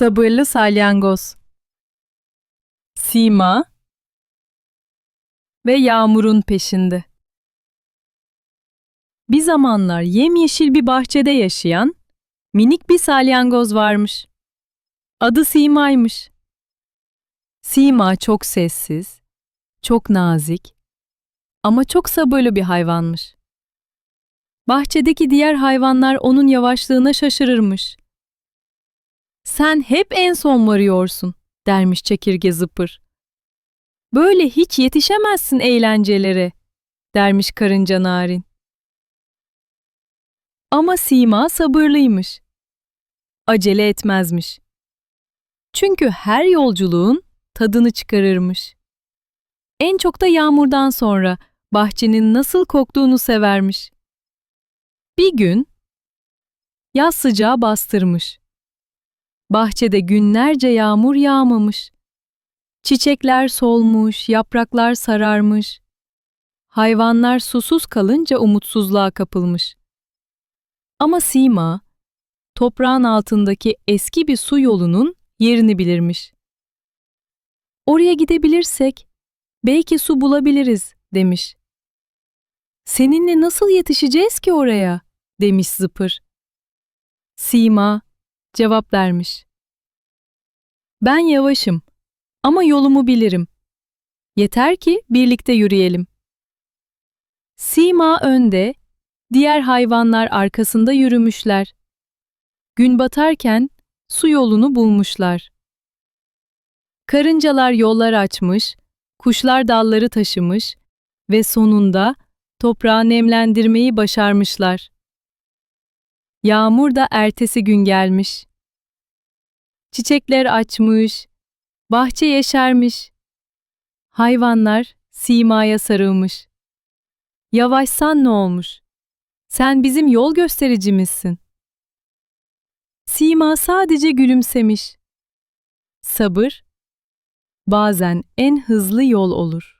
Sabırlı salyangoz. Sima ve Yağmur'un peşinde. Bir zamanlar yemyeşil bir bahçede yaşayan minik bir salyangoz varmış. Adı Sima'ymış. Sima çok sessiz, çok nazik ama çok sabırlı bir hayvanmış. Bahçedeki diğer hayvanlar onun yavaşlığına şaşırırmış. Sen hep en son varıyorsun, dermiş çekirge zıpır. Böyle hiç yetişemezsin eğlencelere, dermiş karınca narin. Ama Sima sabırlıymış. Acele etmezmiş. Çünkü her yolculuğun tadını çıkarırmış. En çok da yağmurdan sonra bahçenin nasıl koktuğunu severmiş. Bir gün yaz sıcağı bastırmış. Bahçede günlerce yağmur yağmamış. Çiçekler solmuş, yapraklar sararmış. Hayvanlar susuz kalınca umutsuzluğa kapılmış. Ama Sima, toprağın altındaki eski bir su yolunun yerini bilirmiş. Oraya gidebilirsek belki su bulabiliriz demiş. Seninle nasıl yetişeceğiz ki oraya? demiş Zıpır. Sima cevap vermiş. Ben yavaşım ama yolumu bilirim. Yeter ki birlikte yürüyelim. Sima önde, diğer hayvanlar arkasında yürümüşler. Gün batarken su yolunu bulmuşlar. Karıncalar yollar açmış, kuşlar dalları taşımış ve sonunda toprağı nemlendirmeyi başarmışlar. Yağmur da ertesi gün gelmiş. Çiçekler açmış, bahçe yeşermiş. Hayvanlar simaya sarılmış. Yavaşsan ne olmuş? Sen bizim yol göstericimizsin. Sima sadece gülümsemiş. Sabır bazen en hızlı yol olur.